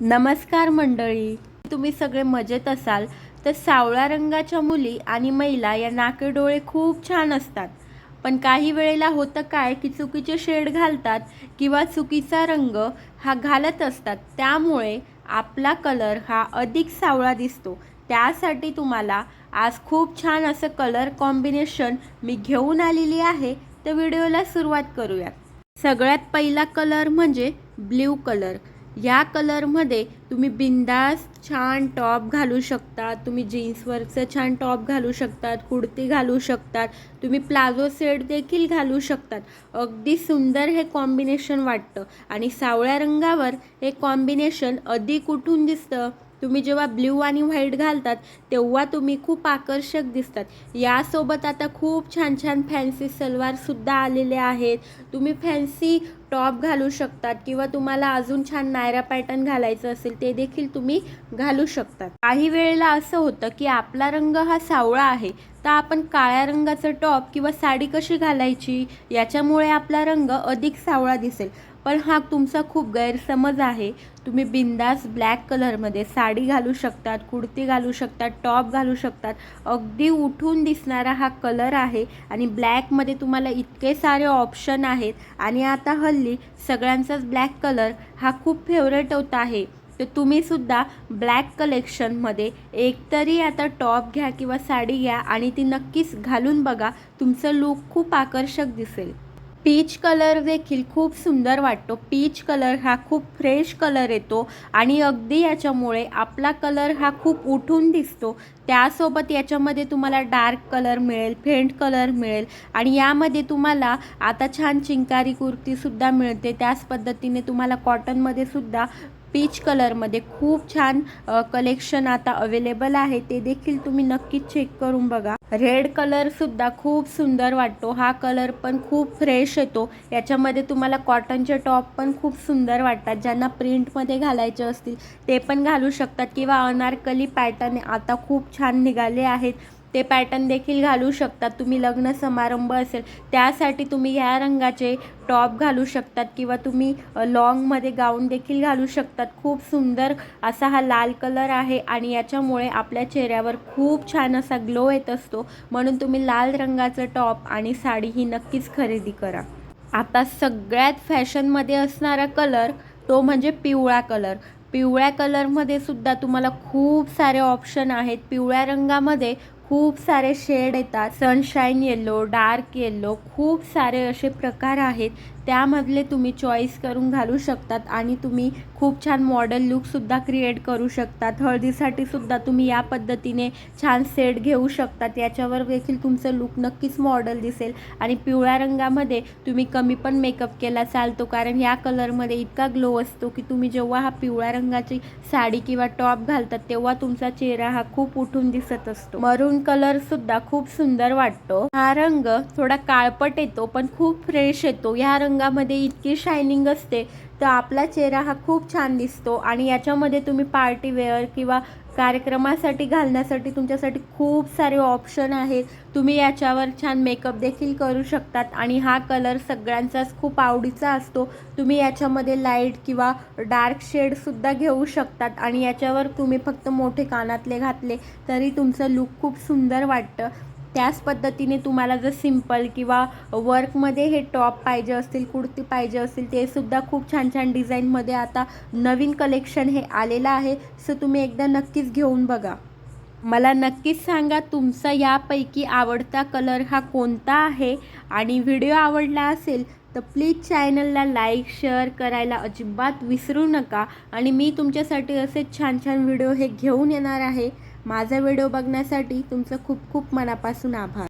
नमस्कार मंडळी. तुम्ही सगळे मजेत असाल तर सावळ्या रंगाच्या मुली आणि महिला या नाके डोळे खूप छान असतात. पण काही वेळेला होतं काय की चुकीचे शेड घालतात किंवा चुकीचा रंग हा घालत असतात. त्यामुळे आपला कलर हा अधिक सावळा दिसतो. त्यासाठी तुम्हाला आज खूप छान असं कलर कॉम्बिनेशन मी घेऊन आलेली आहे. तर व्हिडिओला सुरुवात करूयात. सगळ्यात पहिला कलर म्हणजे ब्ल्यू कलर. या कलरमध्ये तुम्ही बिंदास छान टॉप घालू शकता तुम्ही जीन्सवरचं छान टॉप घालू शकतात कुर्ती घालू शकतात तुम्ही प्लाझो सेट देखील घालू शकतात. अगदी सुंदर हे कॉम्बिनेशन वाटतं. आणि सावळ्या रंगावर हे कॉम्बिनेशन अधिक उठून दिसतं. तुम्ही जेव्हा ब्ल्यू आणि व्हाईट घालतात तेव्हा तुम्ही खूप आकर्षक दिसतात. यासोबत आता खूप छान छान फॅन्सी सलवारसुद्धा आलेले आहेत. तुम्ही फॅन्सी टॉप घालू शकतात किंवा तुम्हाला अजून छान नायरा पॅटर्न घालायचं असेल ते देखील तुम्ही घालू शकतात. काही वेळेला असं होतं की आपला रंग हा सावळा आहे तर आपण काळ्या रंगाचं टॉप किंवा साडी कशी घालायची याच्यामुळे आपला रंग अधिक सावळा दिसेल. पण हा तुमचा खूप गैरसमज आहे. तुम्ही बिंदास ब्लॅक कलरमध्ये साडी घालू शकतात कुर्ती घालू शकतात टॉप घालू शकतात. अगदी उठून दिसणारा हा कलर आहे आणि ब्लॅकमध्ये तुम्हाला इतके सारे ऑप्शन आहेत. आणि आता हल्ली सगळ्यांचाच ब्लॅक कलर हा खूप फेवरेट होत आहे. तर तुम्हीसुद्धा ब्लॅक कलेक्शनमध्ये एकतरी आता टॉप घ्या किंवा साडी घ्या आणि ती नक्कीच घालून बघा. तुमचं लूक खूप आकर्षक दिसेल. पीच कलर देखील खूप सुंदर वाटतो. पीच कलर हा खूप फ्रेश कलर येतो आणि अगदी याच्यामुळे आपला कलर हा खूप उठून दिसतो. त्यासोबत याच्यामध्ये तुम्हाला डार्क कलर मिळेल फेंट कलर मिळेल आणि यामध्ये तुम्हाला आता छान चिंकारी कुर्तीसुद्धा मिळते. त्याच पद्धतीने तुम्हाला कॉटनमध्ये सुद्धा पीच कलरमध्ये खूप छान कलेक्शन आता अवेलेबल आहे. ते देखील तुम्ही नक्कीच चेक करून बघा. रेड कलरसुद्धा खूप सुंदर वाटतो. हा कलर पण खूप फ्रेश येतो. याच्यामध्ये तुम्हाला कॉटनचे टॉप पण खूप सुंदर वाटतात. ज्यांना प्रिंटमध्ये घालायचे असतील ते पण घालू शकतात. किंवा अनारकली पॅटर्न आता खूप छान निघाले आहेत. ते पॅटर्न देखील घालू शकतात. तुम्ही लग्न समारंभ असेल त्यासाठी तुम्ही ह्या रंगाचे टॉप घालू शकतात किंवा तुम्ही लॉंगमध्ये गाऊन देखील घालू शकतात. खूप सुंदर असा हा लाल कलर आहे आणि याच्यामुळे आपल्या चेहऱ्यावर खूप छान असा ग्लो येत असतो. म्हणून तुम्ही लाल रंगाचं टॉप आणि साडी ही नक्कीच खरेदी करा. आता सगळ्यात फॅशनमध्ये असणारा कलर तो म्हणजे पिवळा कलर पिवळ्या कलरमध्ये सुद्धा तुम्हाला खूप सारे ऑप्शन आहेत. पिवळ्या रंगामध्ये खूप सारे शेड येतात. सनशाईन येल्लो डार्क येल्लो खूप सारे असे प्रकार आहेत. त्यामधले तुम्ही चॉईस करून घालू शकतात आणि तुम्ही खूप छान मॉडेल लुकसुद्धा क्रिएट करू शकतात. हळदीसाठी सुद्धा तुम्ही या पद्धतीने छान सेट घेऊ शकतात. याच्यावर देखील तुमचं लुक नक्कीच मॉडेल दिसेल. आणि पिवळ्या रंगामध्ये तुम्ही कमी पण मेकअप केला चालतो. कारण या कलरमध्ये इतका ग्लो असतो की तुम्ही जेव्हा हा पिवळ्या रंगाची साडी किंवा टॉप घालतात तेव्हा तुमचा चेहरा हा खूप उठून दिसत असतो. मरून कलर सुद्धा खूप सुंदर वाटतो. हा रंग थोडा काळपट येतो पण खूप फ्रेश येतो. या रंगामध्ये इतकी शायनिंग असते तर आपला चेहरा हा खूप छान दिसतो आणि याच्यामध्ये तुम्ही पार्टी वेअर किंवा कार्यक्रमासाठी घालण्यासाठी तुमच्यासाठी खूप सारे ऑप्शन आहेत. तुम्ही याच्यावर छान मेकअप देखील करू शकतात आणि हा कलर सगळ्यांचाच खूप आवडीचा असतो. तुम्ही याच्यामध्ये लाइट किंवा डार्क शेडसुद्धा घेऊ शकतात आणि याच्यावर तुम्ही फक्त मोठे कानातले घातले तरी तुमचं लुक खूप सुंदर वाटतं. त्याच पद्धतीने तुम्हाला जर सिंपल किंवा वर्कमध्ये हे टॉप पाहिजे असतील कुर्ती पाहिजे असतील ते सुद्धा खूप छान छान डिझाईनमध्ये आता नवीन कलेक्शन हे आलेलं आहे. सो तुम्ही एकदा नक्कीच घेऊन बघा. मला नक्कीच सांगा तुमचा यापैकी आवडता कलर हा कोणता आहे? आणि व्हिडिओ आवडला असेल तर प्लीज चॅनलला लाईक शेअर करायला अजिबात विसरू नका. आणि मी तुमच्यासाठी असेच छान छान व्हिडिओ हे घेऊन येणार आहे. माझा व्हिडिओ बघण्यासाठी तुमचं खूप खूप मनापासून आभार.